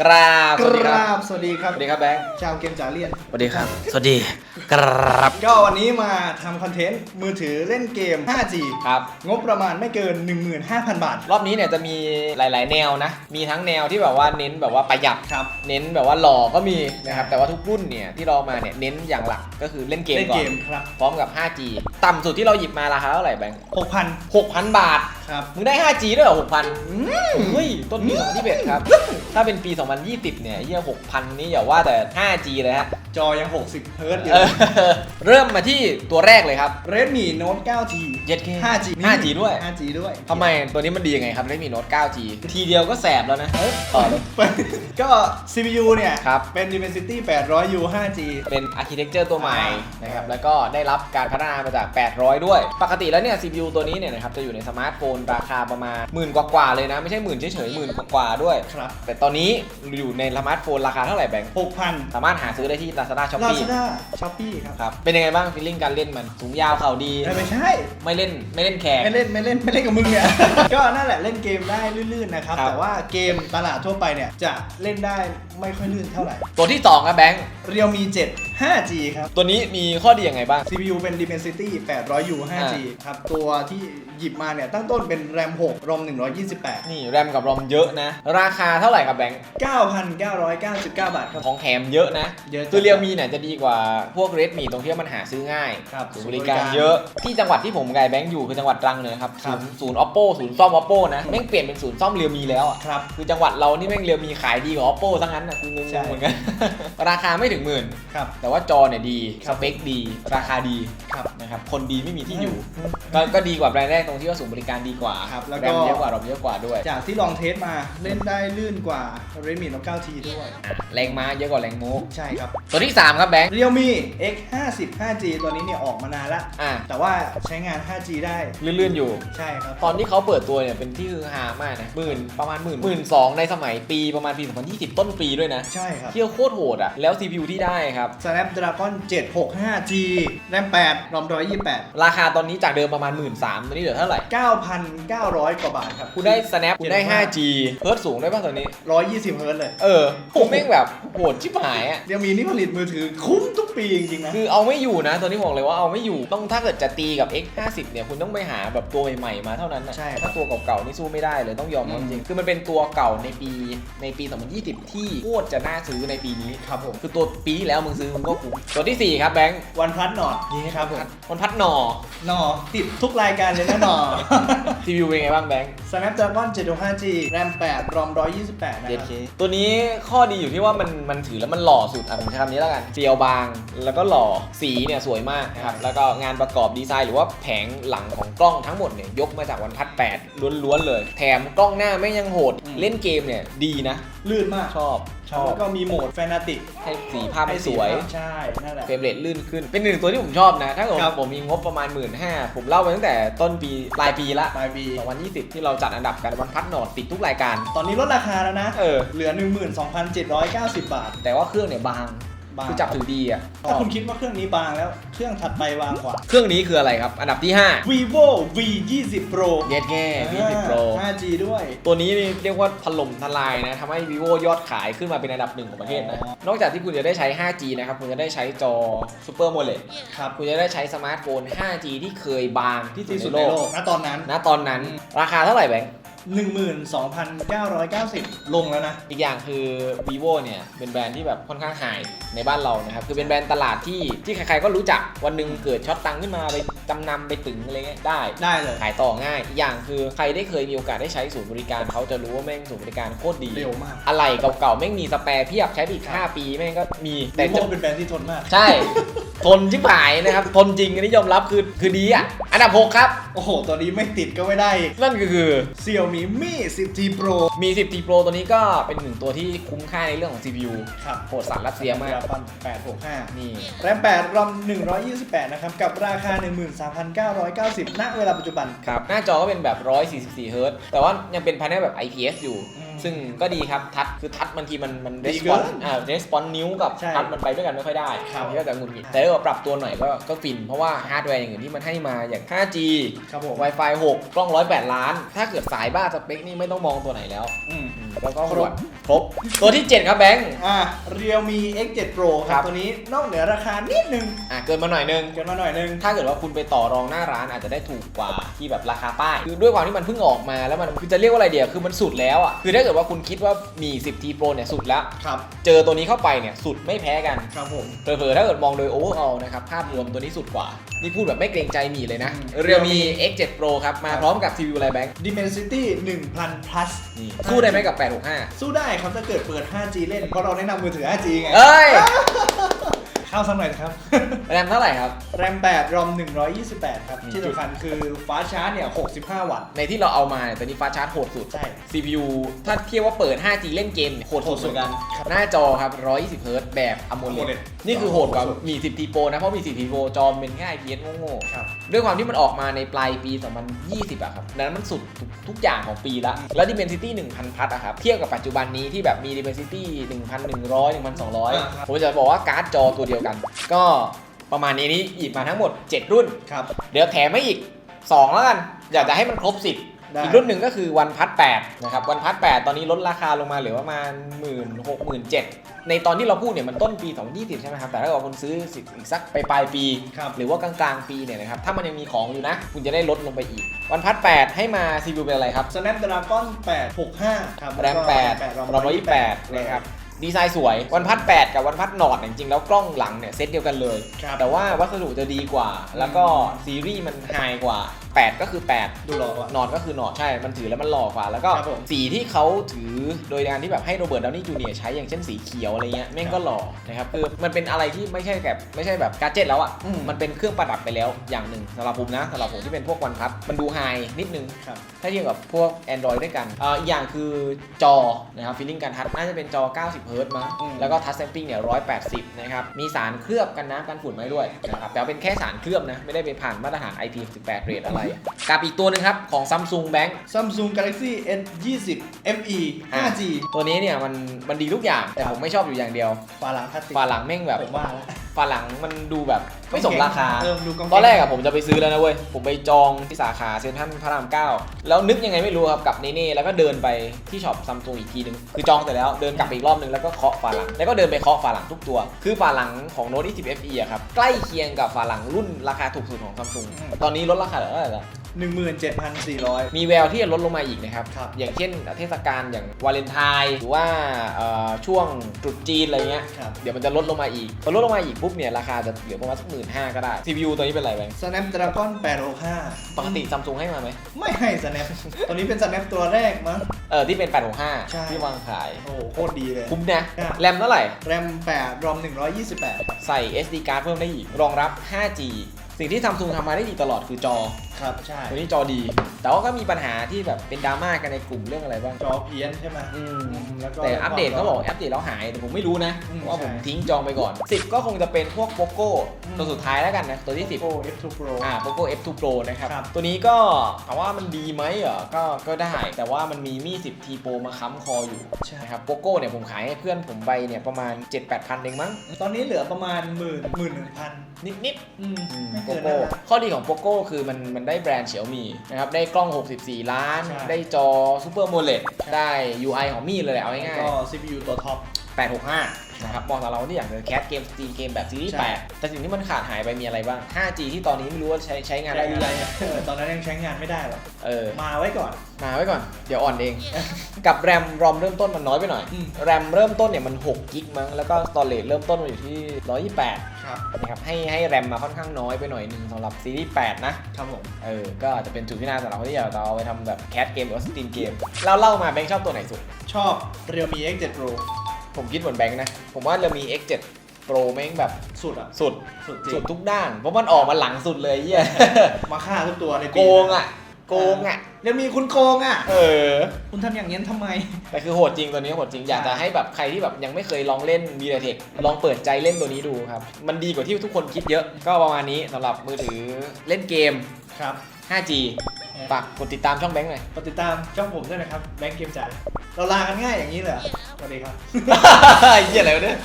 กราบกสวัสดีครารับบสวัสดีครับ สวัสดีครับแบงค์ ชาวเกมจ๋าเรียน สวัสดีครับ สวัสดีกราบก็วันนี้มาทำคอนเทนต์มือถือเล่นเกม 5G ครับ งบประมาณไม่เกิน 15,000 บาท รอบนี้เนี่ยจะมีหลาย ๆ แนวนะ มีทั้งแนวที่แบบว่าเน้นแบบว่าประหยัด ครับ เน้นแบบว่าหล่อก็มีนะครับ แต่ว่าทุกรุ่นเนี่ยที่เรามาเนี่ยเน้นอย่างหลักก็คือเล่นเกมเล่นก่อเกน มครับ พร้อมกับ 5G ต่ำสุดที่เราหยิบมาราคาเท่าไหร่แบงค์6,000 6,000 บาท ครับ มึงได้ 5G ด้วยเหรอ6,000เฮ้ย ต้นปี2021ครับ ถ้าเป็นปี 2020 เนี่ยเฮีย6,000 นี่อย่าว่าแต่ 5G เลยฮะจอยัง 60 เฮิร์ตซ์อยู่ เออเริ่มมาที่ตัวแรกเลยครับ Redmi Note 9T 7K 5G 5G ด้วย 5G ด้วยทำไมตัวนี้มันดียังไงครับได้มีโน้ต 9G ทีเดียวก็แสบแล้วนะต่อเลย ก็ CPU เนี่ย ครับ เป็น Dimensity 800U 5G เป็นอาร์เคเต็กเจอร์ตัวใหม่อ่านะครับ แล้วก็ได้รับการพัฒนามาจาก 800 ด้วย ปกติแล้วเนี่ย CPU ตัวนี้เนี่ยนะครับจะอยู่ในสมาร์ทโฟนราคาประมาณหมื่นกว่าๆเลยนะ ไม่ใช่หมื่นเฉยๆหมื่นกว่าๆด้วย ครับ แต่ตอนนี้อยู่ในสมาร์ทโฟนราคาเท่าไหร่แบงค์6,000 สามารถหาซื้อได้ที่ Lazada Shopee Lazada Shopee ครับครับเป็นยังไงบ้างฟีลลิ่งการเล่นมันสูงยาวเข่าดีเอ้ยไม่ใช่ ไม่เล่นไม่เล่นแขก ไม่เล่นไม่เล่นไม่เล่นกับมึงเนี่ย ก็นั่นแหละเล่นเกมได้ลื่นๆนะครับ ครับ แต่ว่าเกมตลาดทั่วไปเนี่ยจะเล่นได้ไม่ค่อยลื่นเท่าไหร่ ตัวที่2ครับแบงค์ Realme 7 5G ครับ ตัวนี้มีข้อดียังไงบ้าง CPU เป็น Dimensity 800U 5G ครับ ตัวที่หยิบมาเนี่ย ตั้งต้นเป็น RAM 6 ROM 128 นี่แรมกับรอมเยอะนะ ราคาเท่าไหร่ครับแบงค์ 9,999 บาทครับ ของแถมเยอะนะเยอะจัง คือเรียวมีเนี่ยจะดีกว่าพวก Redmi ตรงที่ว่ามันหาซื้อง่ายครับศูนย์บริการเยอะที่จังหวัดที่ผมกับไอ้แบงค์อยู่คือจังหวัดตรังเลยครับครับ ศูนย์ศูนย์ oppo ศูนย์ซ่อม oppo นะแม่งเปลี่ยนเป็นศูนย์ซ่อมเรียวมีแล้วอะครับ คือจังหวัดเรานี่แม่งเรียวมีขายดีกว่า oppo ทั้งนั้นนะกูงงใช่ ๆเหมือนกัน ราคาไม่ถึงหมื่น ครับ แต่ว่าจอเนี่ยดี คสรับ เปคดี ราคาดีครับนะครับ คนดีไม่มีที่อยู่ก็ก็ดีกว่าแบรนด์แรกตรงที่ว่าศูนย์บริการดีกว่าครับแล้วก็แรมเยอะกว่ารอมเยอะกว่าด้วย จากที่ลองเทสมาเล่นได้ลื่นกว่า Redmi Note 9T ด้วย แรงม้าเยอะกว่าแรงโม้ใช่ครับ ตัวที่สามครับแบงค์ Realme X 50 5G ตัวนี้เนี่ยออกมานานละอะแต่ว่าใช้งาน 5G ได้ ลื่นๆอยู่ ใช่ครับ ตอนที่เขาเปิดตัวเนี่ยเป็นที่ฮือฮามากนะหมื่นประมาณหมื่นหมื่นสองในสมัยปีประมาณปี 2020 ต้นปีด้วยนะใช่ครับ เที่ยวโคตรโหดอะ แล้ว CPU ที่ได้ครับ Snapdragon 765G RAM 8 ROM 128 ราคาตอนนี้จากเดิมประมาณ 1 3ื่นตอนนี้เหลือเท่าไหร่ 9,900 กว่าบาทครับคุณได้ Snap คุณได้ 5G เฮิร์ตสูงได้ป่ะตอนนี้ 120เฮิร์ตซ์เลย เออผมแม่งแบบโหดชิบหายอะเดี๋ยวมีนี่ผลิตมือถือคุ้มทุกปีจริงๆนะคือเอาไม่อยู่นะตัวนี้บอกเลยว่าเอาไม่อยู่ต้องถ้าเกิดจะตีกับ X50 เนี่ยคุณต้องไปหาแบบตัวใหม่ๆมาเท่านั้นนะใช่ครับถ้าตัวเก่าๆนี่สู้ไม่ได้เลยต้องยอมรับจริงๆคือมันเป็นตัวเก่าในปีในปี 2020 ที่โคตรจะน่าซื้อในปีนี้ครับผมคือตัวปีที่แล้วมึงซื้อมึงก็คุ้มตัวที่ 4 ครับแบงค์วันพัดหนอดครับผมมันพัดหน่อหนอติดทุกรายการเลยนะหนอซีวิวเป็นไงบ้างแบงค์ Snapdragon 765G RAM 8 ROM 128 นะครับ 7K ตัวนี้ข้อดีอยู่ที่ว่ามันมันถือแล้วมันหล่อสุดอะผมใช้คำนี้แล้วกันเจียวบาง แล้วก็หล่อสีเนี่ยสวยมากนะครับแล้วก็งานประกอบดีไซน์หรือว่าแผงหลังของกล้องทั้งหมดเนี่ยยกมาจากวันพัด8ล้วนๆเลย แถมกล้องหน้าไม่ยังโหดอืมเล่นเกมเนี่ยดีนะ ลื่นมากชอบชอบแล้วก็มีโหมดแฟนาติกให้สีภาพมันสวย ใช่นั่นแหละเฟรมเรทลื่นขึ้น เป็นหนึ่งตัวที่ผมชอบนะ ถ้าเกิดครับผมมีงบประมาณ1 5ื่นผมเล่าไปตั้งแต่ต้นปีปลายปีละปลายปี2020 ที่เราจัดอันดับกันวันพัดหนอดติดทุกรายการ ตอนนี้ลดราคาแล้วนะ เออ เหลือ 12,790 บาท แต่ว่าเครื่องเนี่ยบาง บางคือจับถือดีอะถ้าคุณคิดว่าเครื่องนี้บางแล้ว เครื่องถัดไปบางกว่า เครื่องนี้คืออะไรครับ อันดับที่ vivo v 2 0 pro 5เย็ดแง่20 Pro 5G ด้วย ตัวนี้นี่เรียกว่าถล่มทลายนะทำให้ vivo ยอดขายขึ้นมาเป็นอันดับหนึ่งของประเทศนะอ๋อนอกจากที่คุณจะได้ใช้ 5G นะครับ คุณจะได้ใช้จอ Super AMOLED ครับคุณจะได้ใช้สมาร์ทโฟน 5G ที่เคยบางที่สุดที่สุดในในโลโลกกณตอนนั้นณตอนนั้น ราคาเท่าไหร่แบงค์ 12,990 ลงแล้วนะ อีกอย่างคือ vivo เนี่ยเป็นแบรนด์ที่แบบค่อนข้างหายในบ้านเรานะครับ คือเป็นแบรนด์ตลาดที่ที่ใครๆก็รู้จักวันหนึ่งเกิดช็อตตังค์ขึ้นมาไปจำนำไปตึงอะไรเงี้ยได้ได้เลย ขายต่อง่าย อีกอย่างคือใครได้เคยมีโอกาสได้ใช้ศูนย์บริการเขาจะรู้ว่าแม่งศูนย์บริการโคตรดีเร็วมาก อะไรเก่าๆแม่งมีสแปร์เพียบใช้ไปอีก5ปีแม่งก็มีแต่ vivo จะเป็นแบรนด์ที่ทนมาก ใช่ ทนชิบหายนะครับ ทนจริงอันนี้ยอมรับคือคือดีอะ อันดับ6ครับ โอ้โห ตัวนี้ไม่ติดก็ไม่ได้อีกนั่นก็คือ Xiaomi Mi 10T Pro มี 10T Pro ตัวนี้ก็เป็นหนึ่งตัวที่คุ้มค่าในเรื่องของ CPU ครับโหดสัตว์รัสเซียมาก Snapdragon 865 นี่ แรม8 ROM 128 นะครับ กับราคา 13,990 ณ เวลาปัจจุบัน ครับ หน้าจอก็เป็นแบบ 144เฮิร์ตซ์แต่ว่ายังเป็นพานลแบบ IPS อยู่อืม ซึ่งก็ดีครับทัชคือทัชบางทีมันมันดีรีสเกิปอนนอ่ารีสปอนนิ้วกับใช่ทัชมันไปด้วยกันไม่ค่อยได้ครับบางทีก็จะหงุดหงิดแต่ถ้าเกิดปรับตัวหน่อยก็ก็ฟิน เพราะว่าฮาร์ดแวร์อย่างอื่นที่มันให้มาอย่าง 5G ครับผม Wi-Fi 6 กล้อง 108 ล้าน ถ้าเกิดสายบ้าสเปคนี่ไม่ต้องมองตัวไหนแล้ว อืมอืม แล้วก็คครรบบครบ ตัวที่ 7 ครับแบงค์ อ่า Realme X7 Pro คครัรับ บ ตัวนี้นอกเหนือราคานิดนึงอะเกินมาหน่อยนึง เกินมาหน่อยนึง ถ้าเกิดว่าคุณไปต่อรองหน้าร้านอาจจะได้ถูกกว่าที่แบบราคาป้าย คือด้วยความที่มันเพิ่งออกมาแล้วมันคือจะเรียกว่าอะไรเดียวคือมันสุดแล้วอะ คือถ้าเกิดว่าคุณคิดว่ามี 10T Pro เนี่ยสุดแล้ว ครับ เจอตัวนี้เข้าไปเนี่ยสุดไม่แพ้กัน ครับผม เผลอๆถ้าเกิดมองโดยโอเวอร์ออลนะครับ ภาพรวมตัวนี้สุดกว่า นี่พูดแบบไม่เกรงใจหมีเลยนะ อืม เรียวมี X7 Pro ครับ มาพร้อมกับ CPU อะไรแบงค์ Dimensity 1000 plus นี่สู้ได้ไหมกับ865 สู้ได้ครับถ้าเกิดเปิด 5G เล่น เพราะเราแนะนำมือถือ 5G ไง เอ้ยเข้าสักหน่อยครับ แรมเท่าไหร่ครับ แรม8 ROM 128 ครับ อืม ที่สำคัญคือฟ้าชาร์จเนี่ย 65 วัตต์ ในที่เราเอามาเนี่ยตัวนี้ฟ้าชาร์จโหดสุด ใช่ CPU ถ้าเทียบว่าเปิด 5G เล่นเกมเนี่ยโหดสุดเหมือนกัน ครับ หน้าจอครับ 120 Hz แบบ AMOLED AMOLED นี่คือโหดกว่าสุดมี 10T Pro นะ เพราะมี 10T Pro จอมเป็นแค่ IPS โง่ๆครับด้วยความที่มันออกมาในปลายปี 2020อะครับดังนั้นมันสุดทุกทุกอย่างของปีละแล้ว Dimensity 1000พัทอะครับ เทียบกับปัจจุบันนี้ที่แบบมี Dimensity 1100อ่าครับ1200ผมจะบอกว่าการ์ดจอตัวเดียวกัน ก็ประมาณนี้นี่หยิบมาทั้งหมด 7 รุ่น ครับ เดี๋ยวแถมให้อีก 2 แล้วกัน อยากจะให้มันครบ 10 ได้ อีกรุ่นหนึ่งก็คือวันพัท8นะครับวันพัท8ตอนนี้ลดราคาลงมาเหลือประมาณ 1 6 0 0 0 0ในตอนที่เราพูดเนี่ยมันต้นปี 2020 ใช่ไหมครับ แต่ถ้าเกิดว่าคุณซื้ออีกสักไปปลายปี ครับ หรือว่ากลางๆปีเนี่ยนะครับถ้ามันยังมีของอยู่นะ คุณจะได้ลดลงไปอีก วันพัท8ให้มา CPU เป็นอะไรครับ Snapdragon 865 ครับ แรม8 ROM 128 นะครับ ดีไซน์สวยวันพัท8กับวันพัทนอดจริงๆแล้วกล้องหลังเนี่ยเซตเดียวกันเลย ครับแต่ว่าวัสดุจะดีกว่า แล้วก็ซีรีส์มันไฮกว่า 8 ก็คือ 8 ดูหล่อกว่า นอนก็คือนอนใช่ มันถือแล้วมันหล่อกว่า แล้วก็ครับผมสีที่เขาถือโดยการที่แบบให้โรเบิร์ตดาวนี่จูเนียร์ใช้อย่างเช่นสีเขียวอะไรเงี้ยแม่งก็หล่อนะครับคือมันเป็นอะไรที่ไม่ใช่แบบไม่ใช่แบบการ์เจ็ตแล้วอะอืม มันเป็นเครื่องประดับไปแล้วอย่างหนึ่งสำหรับผมนะสำหรับผมที่เป็นพวกวันพับมันดูไฮนิดนึง ครับ ถ้าเทียบกับพวก Android ด้วยกันเอ่ออีกอย่างคือจอนะครับฟีลลิ่งการทัชน่าจะเป็นจอ 90เฮิร์ตซ์มั้งอืม แล้วก็ทัชแซมปิ้งเนี่ย 180 นะครับ มีสารเคลือบกันน้ำกันฝุ่นไว้ด้วยนะครับแต่ว่าเป็นแค่สารเคลือบนะ ไม่ได้ไปผ่านมาตรฐาน IP18 เรทอะไรกับอีกตัวหนึ่งครับ ของ Samsung Bank Samsung Galaxy S20 FE 5G ตัวนี้เนี่ยมันมันดีทุกอย่าง แต่ผมไม่ชอบอยู่อย่างเดียวฝาหลังพลาสติกฝาหลังแม่งแบบผมว่าแล้วฝาหลังมันดูแบบไม่สมราคาเออดูกองตอนแรกอะผมจะไปซื้อแล้วนะเว้ย ผมไปจองที่สาขาเซ็นทรัลพระรามเก้าแล้วนึกยังไงไม่รู้ครับกับเนเน่แล้วก็เดินไปที่ช็อปซัมซุงอีกทีนึง คือจองเสร็จแล้วเดินกลับไปอีกรอบนึงแล้วก็เคาะฝาหลัง แล้วก็เดินไปเคาะฝาหลังทุกตัว คือฝาหลังของ Note 20 FE อะครับ ใกล้เคียงกับฝาหลังรุ่นราคาถูกสุดของซัมซุงตอนนี้ลดราคาเหลือเท่าไหร่ละ17,400 มีแววที่จะลดลงมาอีกนะครับ ครับอย่างเช่นเทศกาลอย่างวาเลนไทน์หรือว่าเอ่อช่วงตรุษจีนอะไรเงี้ย ครับ เดี๋ยวมันจะลดลงมาอีกพอลดลงมาอีกปุ๊บเนี่ยราคาจะเหลือประมาณสักหมื่นห้าก็ได้ CPU ตัวนี้เป็นอะไรแบงค์ Snapdragon 865 ปกติซัมซุงให้มาไหมไม่ให้ Snap ตัวนี้เป็น Snap ตัวแรกมั้ง เออที่เป็น ใช่ 865 ที่วางขาย โอ้โหโคตรดีเลย คุ้มนะ ครับ แรมเท่าไหร่ แรม8 ROM 128ครับใส่ SD card เพิ่มได้อีก รองรับ 5G สิ่งที่ซัมซุงทำมาได้ดีตลอดคือจอ ครับใช่ตัวนี้จอดี แต่ว่าก็มีปัญหาที่แบบเป็นดราม่ากันในกลุ่มเรื่องอะไรบ้างจอเพี้ยนใช่ไหมอืมแล้วก็แต่อัปเดตเขาบอกอัปเดตแล้วหายแต่ผมไม่รู้นะอืมว่าผมใช่ ทิ้งจองไปก่อน 10 ก็คงจะเป็นพวกโปโก้อืมตัวสุดท้ายแล้วกันนะตัวที่ 10 Oppo F2 Pro อ่า Poco F2 Pro นะครับ ครับ ตัวนี้ก็ถามว่ามันดีไหมเหรอก็ก็ได้ แต่ว่ามันมีมี 10T Pro มาค้ำคออยู่ใช่ นะครับ Poco เนี่ยผมขายให้เพื่อนผมไปเนี่ยประมาณ 7-8พันเองมั้ง ตอนนี้เหลือประมาณหมื่นหมื่นหนึ่งพันนิดอืม ๆไม่โปเกินโก้นั้นนะ ข้อดีของ Poco คือมันมันได้แบรนด์เฉียวมีนะครับได้กล้อง 64 ล้าน ใช่ ได้จอ Super AMOLED ได้ UI ของมีเลยแหละเอาแล้วง่ายก็ๆ CPU ตัวท็อป865 นะครับมองสำหรับเราที่อยากจะแคสเกมสตรีมเกมแบบซีรีส์ใช่8แต่สิ่งที่มันขาดหายไปมีอะไรบ้าง 5G ที่ตอนนี้ไม่รู้ว่าใช้ใช้งานได้หรือยังเออตอนนั้นยังใช้งานไม่ได้หรอกเออมาไว้ก่อน มาไว้ก่อน เดี๋ยวอ่อนเอง กับแรมรอมเริ่มต้นมันน้อยไปหน่อยอืมแรมเริ่มต้นเนี่ยมัน6กิกมั้งแล้วก็สตอเรจเริ่มต้นมาอยู่ที่ 128ครับนะครับให้ให้แรมมาค่อนข้างน้อยไปหน่อยหนึงสำหรับซีรีส์8นะครับผมเออก็อาจจะเป็นจุดที่น่าสำหรับคนที่อยากจะเอาไปทำแบบแคสเกมหรือว่าสตรีมเกมเล่าเล่ามาแบงค์ชอบตัวไหนสุด ชอบ Realme X7 Pro ผมคิดเหมือนแบงค์นะ ผมว่าเรามี X7 Pro แม่งแบบสุดอะ สุด สุดจริสุงดทุกด้าน เพราะมันออกมาหลังสุดเลยเหี้ย มาฆ่าทุกตัวในปีโกงอะ โกงอะเรียมีคุณโกงอะ เออ คุณทำอย่างนี้ทำไม แต่คือโหดจริงตัวนี้โหดจริง อยากจะให้แบบใครที่แบบยังไม่เคยลองเล่น v ี t e c ลองเปิดใจเล่นตัวนี้ดูครับ มันดีกว่าที่ทุกคนคิดเยอะ ก็ประมาณนี้สำหรับมือถือเล่นเกม ครับ 5G ฝากกดติดตามช่องแบงค์หน่อย กดติดตามช่องผมด้วยนะครับ แบงค์เกมจ่าย เราลากันง่ายอย่างนี้เลยเหรอสวัสดีครับเหี้ยอะไรวะเนี่ย